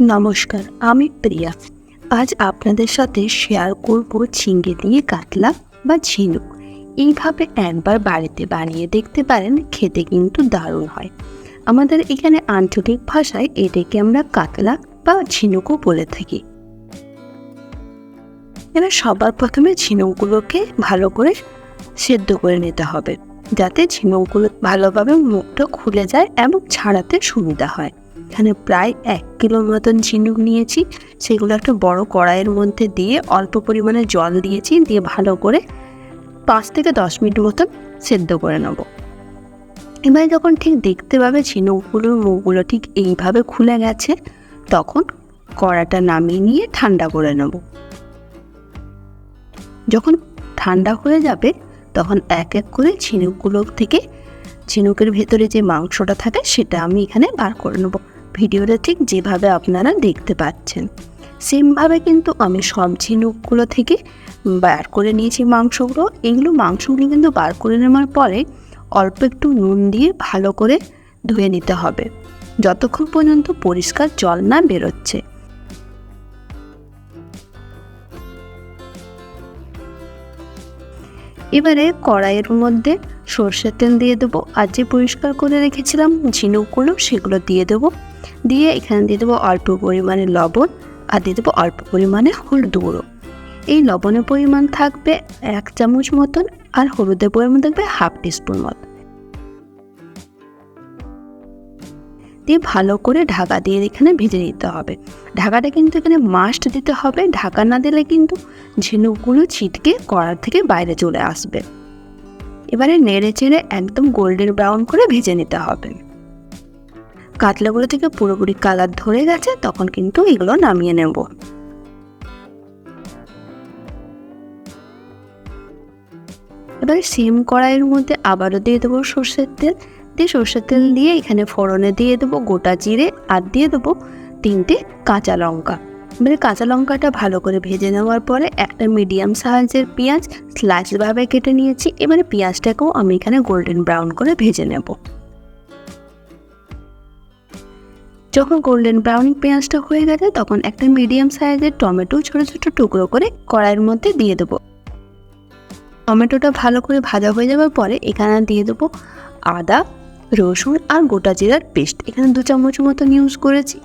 নমস্কার, আমি প্রিয়া। আজ আপনাদের সাথে শেয়ার করব ঝিঙ্গে দিয়ে কাতলা বা ঝিনুক। এইভাবে একবার বাড়িতে বানিয়ে দেখতে পারেন, খেতে কিন্তু দারুণ হয়। আমাদের এখানে আঞ্চলিক ভাষায় এটাকে আমরা কাতলা বা ঝিনুকও বলে থাকি। এবার সবার প্রথমে ঝিনুকগুলোকে ভালো করে সেদ্ধ করে নিতে হবে। যাতে ঝিনুকগুলো ভালোভাবে মুখটা খুলে যায় এবং ছাড়াতে সুবিধা হয়। এখানে প্রায় এক কিলো মতন ঝিনুক নিয়েছি। সেগুলো একটা বড় কড়াইয়ের মধ্যে দিয়ে অল্প পরিমাণে জল দিয়েছি। দিয়ে ভালো করে পাঁচ থেকে দশ মিনিট মতন সেদ্ধ করে নেব। এবার যখন ঠিক দেখতে পাবে ঝিনুকগুলোর মুখগুলো ঠিক এইভাবে খুলে গেছে, তখন কড়াটা নামিয়ে নিয়ে ঠান্ডা করে নেব। যখন ঠান্ডা হয়ে যাবে তখন এক এক করে ঝিনুকগুলো থেকে ঝিনুকের ভেতরে যে মাংসটা থাকে সেটা আমি এখানে বার করে নেব। ভিডিওটা ঠিক যেভাবে আপনারা দেখতে পাচ্ছেন। সেমভাবে কিন্তু আমি সব ঝিনুকগুলো থেকে বার করে নিয়েছি মাংসগুলো। এইগুলো মাংসগুলো কিন্তু বার করে নেওয়ার পরে অল্প একটু নুন দিয়ে ভালো করে ধুয়ে নিতে হবে। যতক্ষণ পর্যন্ত পরিষ্কার জল না বেরোচ্ছে। এবারে কড়াইয়ের মধ্যে সর্ষের তেল দিয়ে দেবো। আর যে পরিষ্কার করে রেখেছিলাম ঝিনুকগুলো সেগুলো দিয়ে দেবো। দিয়ে এখানে দিয়ে দেবো অল্প পরিমাণে লবণ আর দিয়ে দেবো অল্প পরিমাণে হলুদ গুঁড়ো। এই লবণের পরিমাণ থাকবে এক চামচ মতন আর হলুদের পরিমাণ থাকবে হাফ টিস্পুন মতন। দিয়ে ভালো করে ঢাকা দিয়ে এখানে ভেজে নিতে হবে। ঢাকাটা কিন্তু এখানে মাস্ট দিতে হবে। ঢাকা না দিলে কিন্তু ঝিনুকগুলো ছিটকে কড়ার থেকে বাইরে চলে আসবে। এবারে নেড়ে চেড়ে একদম গোল্ডেন ব্রাউন করে ভেজে নিতে হবে। কাতলাগুলো থেকে পুরোপুরি কালার ধরে গেছে, তখন কিন্তু এগুলো নামিয়ে নেব। এবার সেম কড়াইয়ের মধ্যে আবারও দিয়ে দেবো সর্ষের তেল। দিয়ে সর্ষের তেল দিয়ে এখানে ফোড়নে দিয়ে দেবো গোটা জিরে আর দিয়ে দেবো তিনটে কাঁচা লঙ্কা। এবারে কাঁচা লঙ্কাটা ভালো করে ভেজে নেওয়ার পরে একটা মিডিয়াম সাইজের পেঁয়াজ স্লাইসভাবে কেটে নিয়েছি। এবারে পেঁয়াজটাকেও আমি এখানে গোল্ডেন ব্রাউন করে ভেজে নেব। যখন গোল্ডেন ব্রাউন পেঁয়াজটা হয়ে গেছে, তখন একটা মিডিয়াম সাইজের টমেটো ছোট ছোট টুকরো করে কড়াইয়ের মধ্যে দিয়ে দেবো। টমেটোটা ভালো করে ভাজা হয়ে যাওয়ার পরে এখানে দিয়ে দেবো আদা রসুন আর গোটা জিরার পেস্ট। এখানে দু চামচ মতন ইউজ করেছি।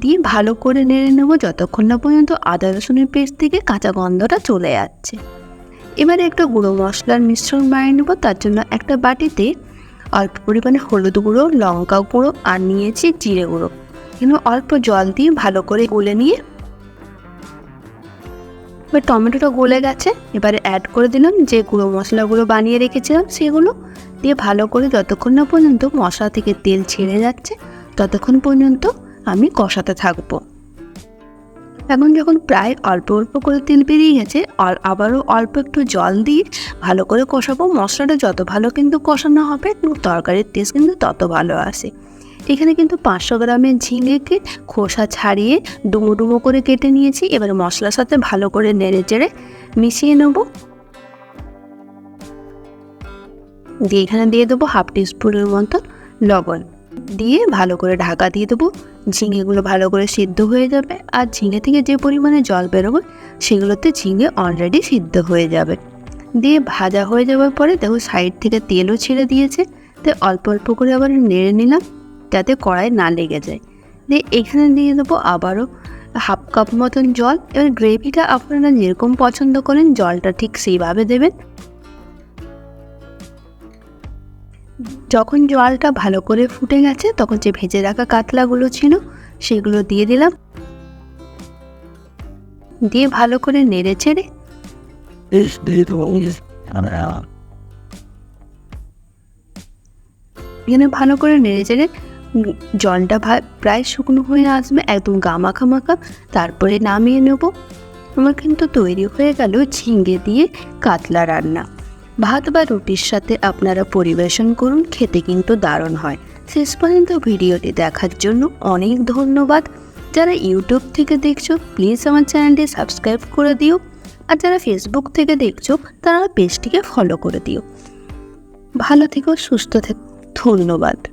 দিয়ে ভালো করে নেড়ে নেব যতক্ষণ না পর্যন্ত আদা রসুনের পেস্ট থেকে কাঁচা গন্ধটা চলে যাচ্ছে এবারে একটা গুঁড়ো মশলার মিশ্রণ বানিয়ে নেব। তার জন্য একটা বাটিতে অল্প পরিমাণে হলুদ গুঁড়ো, লঙ্কা গুঁড়ো আর নিয়েছি জিরে গুঁড়ো। এখানে অল্প জল দিয়ে ভালো করে গলে নিয়ে এবার টমেটোটা গলে গেছে, এবারে অ্যাড করে দিলাম যে গুঁড়ো মশলাগুলো বানিয়ে রেখেছিলাম সেগুলো। দিয়ে ভালো করে যতক্ষণ না পর্যন্ত মশলা থেকে তেল ছেড়ে যাচ্ছে, ততক্ষণ পর্যন্ত আমি কষাতে থাকব। এখন যখন প্রায় অল্প অল্প করে তেল বেরিয়ে গেছে আবারও অল্প একটু জল দিয়ে ভালো করে কষাবো। মশলাটা যত ভালো কিন্তু কষানো হবে, তরকারির টেস্ট কিন্তু তত ভালো আসে। এখানে কিন্তু পাঁচশো গ্রামের ঝিঙেকে খোসা ছাড়িয়ে ডুমো ডুমো করে কেটে নিয়েছি। এবার মশলার সাথে ভালো করে নেড়ে চেড়ে মিশিয়ে নেব। দিয়ে এখানে দিয়ে দেবো হাফ টিস্পুনের মতন লবণ। দিয়ে ভালো করে ঢাকা দিয়ে দেবো। ঝিঙেগুলো ভালো করে সিদ্ধ হয়ে যাবে। আর ঝিঙে থেকে যে পরিমাণে জল বেরোবে, সেগুলোতে ঝিঙে অলরেডি সিদ্ধ হয়ে যাবে। দিয়ে ভাজা হয়ে যাওয়ার পরে দেখো সাইড থেকে তেলও ছেড়ে দিয়েছে। তো অল্প অল্প করে আবার নেড়ে নিলাম। যাতে কড়াই না লেগে যায়। দিয়ে এখানে দিয়ে দেবো আবারও হাফ কাপ মতন জল এবার গ্রেভিটা আপনারা যেরকম পছন্দ করেন জলটা ঠিক সেইভাবে দেবেন। যখন জলটা ভালো করে ফুটে গেছে তখন যে ভেজে রাখা কাতলাগুলো ছিল সেগুলো দিয়ে দিলাম। দিয়ে ভালো করে নেড়ে চেড়ে এখানে ভালো করে নেড়ে চেড়ে জলটা প্রায় শুকনো হয়ে আসবে, একদম গামাখা মাখা তারপরে নামিয়ে নেব। আমার কিন্তু তৈরি হয়ে গেল ঝিঙ্গে দিয়ে কাতলা রান্না। ভাত বা রুটির সাথে আপনারা পরিবেশন করুন, খেতে কিন্তু দারুণ হয়। শেষ পর্যন্ত ভিডিওটি দেখার জন্য অনেক ধন্যবাদ। যারা ইউটিউব থেকে দেখছ, প্লিজ আমার চ্যানেলটি সাবস্ক্রাইব করে দিও। আর যারা ফেসবুক থেকে দেখছ, তারা পেজটিকে ফলো করে দিও। ভালো থেকো, সুস্থ থেকো। ধন্যবাদ।